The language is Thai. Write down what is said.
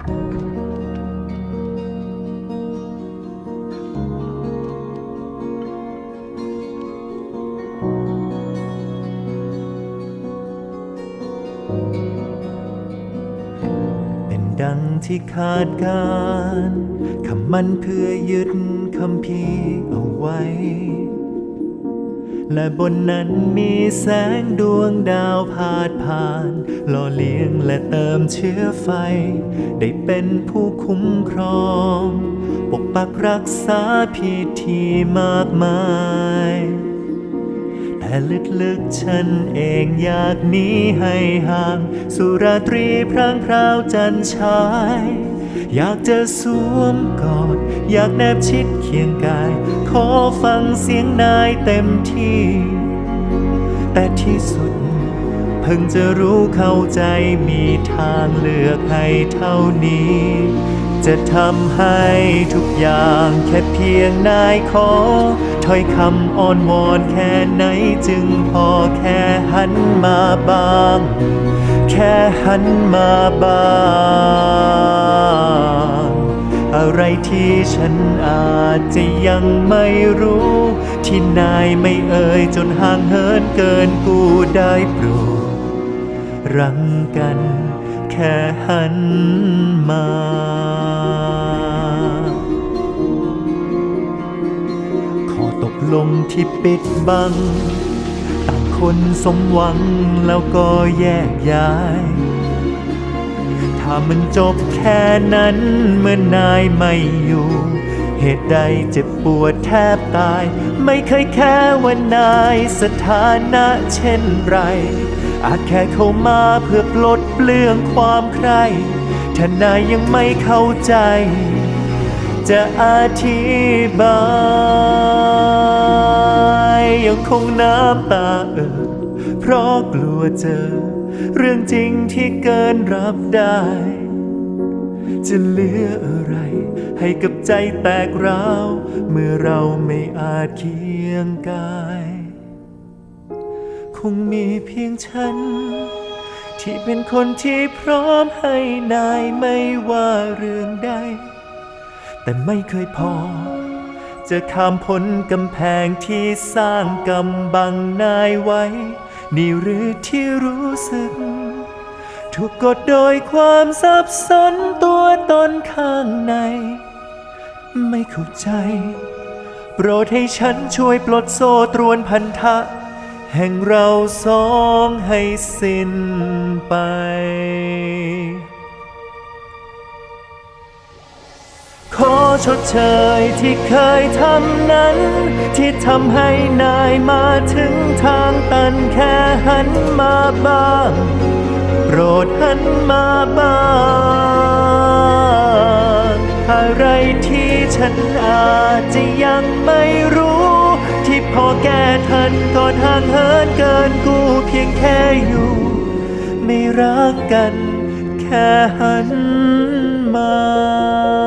เป็นดังที่คาดการคำมันเพื่อยึดคำพีเอาไว้ และบนนั้นมีแสงดวงดาวพาดผ่าน หล่อเลี้ยงและเติมเชื้อไฟ ได้เป็นผู้คุ้มครอง ปกปักรักษาพิธีมากมายแต่ลึกๆฉันเองอยากหนีให้ห่าง สุราตรีพรางพราวจันชาย อยากจะสวมกอด อยากแนบชิดเคียงกาย ขอฟังเสียงนายเต็มที่ แต่ที่สุด เพิ่งจะรู้เข้าใจมีทางเลือกให้เท่านี้ จะทำให้ทุกอย่างแค่เพียงนายขอ ถ้อยคำอ้อนวอนแค่ไหนจึงพอแค่หันมาบ้าง แค่หันมาบ้าง ที่ฉันอาจจะยังไม่รู้ ที่นายไม่เอ่ยจนห่างเหินเกินกูได้โปรดรังกันแค่หันมาขอตกลงที่ปิดบัง ต่างคนสมหวังแล้วก็แยกย้าย ถ้ามันจบแค่นั้นเมื่อนายไม่อยู่ เหตุใดเจ็บปวดแทบตาย ไม่เคยแค่ว่านายสถานะเช่นไร อาจแค่เข้ามาเพื่อปลดเปลื้องความใครถ้านายยังไม่เข้าใจ จะอธิบาย ยังคงน้ำตาเอ่อเพราะกลัวเจอ เรื่องจริงที่เกินรับได้ จะเหลืออะไร ให้กับใจแตกร้าว เมื่อเราไม่อาจเคียงกาย คงมีเพียงฉัน ที่เป็นคนที่พร้อมให้นายไม่ว่าเรื่องใด แต่ไม่เคยพอจะข้ามพ้นกำแพงที่สร้างกำบังนายไว้ นี่หรือที่รู้สึก ถูกกดโดยความสับสนตัวตนข้างใน ไม่เข้าใจ โปรดให้ฉันช่วยปลดโซ่ตรวนพันธะ แห่งเราสองให้สิ้นไป ชดเชยที่เคยทำนั้น ที่ทำให้นายมาถึงทางตันแค่หันมาบ้าง โปรดหันมาบ้าง อะไรที่ฉันอาจจะยังไม่รู้ ที่พอแก้ทันก่อนห่างเหินเกินกูเพียงแค่อยู่ ไม่รักกันแค่หันมา